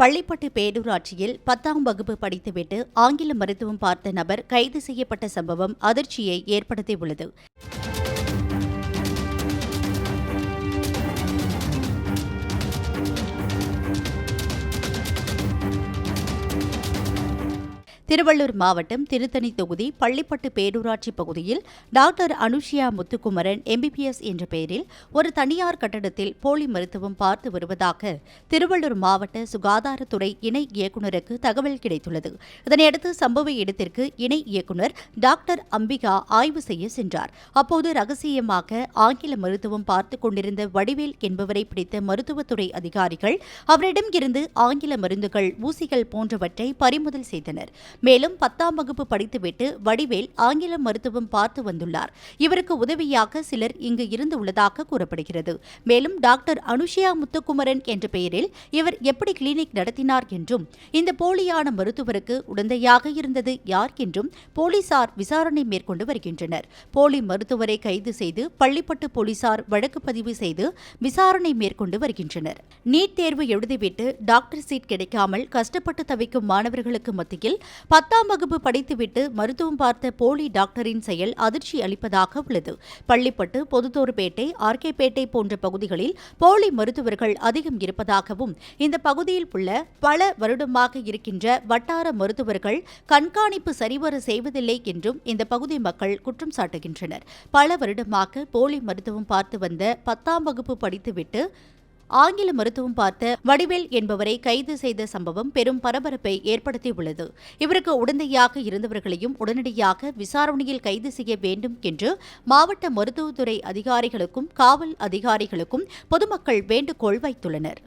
பள்ளிப்பட்டு பேரூராட்சியில் பத்தாம் வகுப்பு படித்துவிட்டு ஆங்கில மருத்துவம் பார்த்த நபர் கைது செய்யப்பட்ட சம்பவம் அதிர்ச்சியை ஏற்படுத்தியுள்ளது. திருவள்ளூர் மாவட்டம் திருத்தணி தொகுதி பள்ளிப்பட்டு பேரூராட்சி பகுதியில் டாக்டர் அனுஷியா முத்துக்குமரன் எம்பிபிஎஸ் என்ற பெயரில் ஒரு தனியார் கட்டடத்தில் போலி மருத்துவம் பார்த்து வருவதாக திருவள்ளூர் மாவட்ட சுகாதாரத்துறை இணை இயக்குநருக்கு தகவல் கிடைத்துள்ளது. இதனையடுத்து சம்பவ இடத்திற்கு இணை இயக்குநர் டாக்டர் அம்பிகா ஆய்வு செய்ய சென்றார். அப்போது ரகசியமாக ஆங்கில மருத்துவம் பார்த்து கொண்டிருந்த வடிவேல் என்பவரை பிடித்த மருத்துவத்துறை அதிகாரிகள் அவரிடம் இருந்து ஆங்கில மருந்துகள் ஊசிகள் போன்றவற்றை பறிமுதல் செய்தனர். மேலும் பத்தாம் வகுப்பு படித்துவிட்டு வடிவேல் ஆங்கில மருத்துவம் பார்த்து வந்துள்ளார். இவருக்கு உதவியாக சிலர் இங்கு இருந்து உள்ளதாக கூறப்படுகிறது. மேலும் டாக்டர் அனுஷியா முத்துக்குமரன் என்ற பெயரில் இவர் எப்படி கிளினிக் நடத்தினார் என்றும் இந்த போலியான மருத்துவருக்கு உடந்தையாக இருந்தது யார் என்றும் போலீசார் விசாரணை மேற்கொண்டு வருகின்றனர். போலி மருத்துவரை கைது செய்து பள்ளிப்பட்டு போலீசார் வழக்கு பதிவு செய்து விசாரணை மேற்கொண்டு வருகின்றனர். நீட் தேர்வு எழுதிவிட்டு டாக்டர் சீட் கிடைக்காமல் கஷ்டப்பட்டு தவிக்கும் மாணவர்களுக்கு மத்தியில் பத்தாம் வகுப்பு படித்துவிட்டு மருத்துவம் பார்த்த போலி டாக்டரின் செயல் அதிர்ச்சி அளிப்பதாக உள்ளது. பள்ளிப்பட்டு பொதுத்தோர்பேட்டை ஆர்கேபேட்டை போன்ற பகுதிகளில் போலி மருத்துவர்கள் அதிகம் இருப்பதாகவும் இந்த பகுதியில் உள்ள பல வருடமாக இருக்கின்ற வட்டார மருத்துவர்கள் கண்காணிப்பு சரிவர செய்வதில்லை என்றும் இந்த பகுதி மக்கள் குற்றம் சாட்டுகின்றனர். பல வருடமாக போலி மருத்துவம் பார்த்து வந்த பத்தாம் வகுப்பு படித்துவிட்டு ஆங்கில மருத்துவம் பார்த்த வடிவேல் என்பவரை கைது செய்த சம்பவம் பெரும் பரபரப்பை ஏற்படுத்தியுள்ளது. இவருக்கு உடந்தையாக இருந்தவர்களையும் உடனடியாக விசாரணையில் கைது செய்ய வேண்டும் என்று மாவட்ட மருத்துவத்துறை அதிகாரிகளுக்கும் காவல் அதிகாரிகளுக்கும் பொதுமக்கள் வேண்டுகோள் வைத்துள்ளனர்.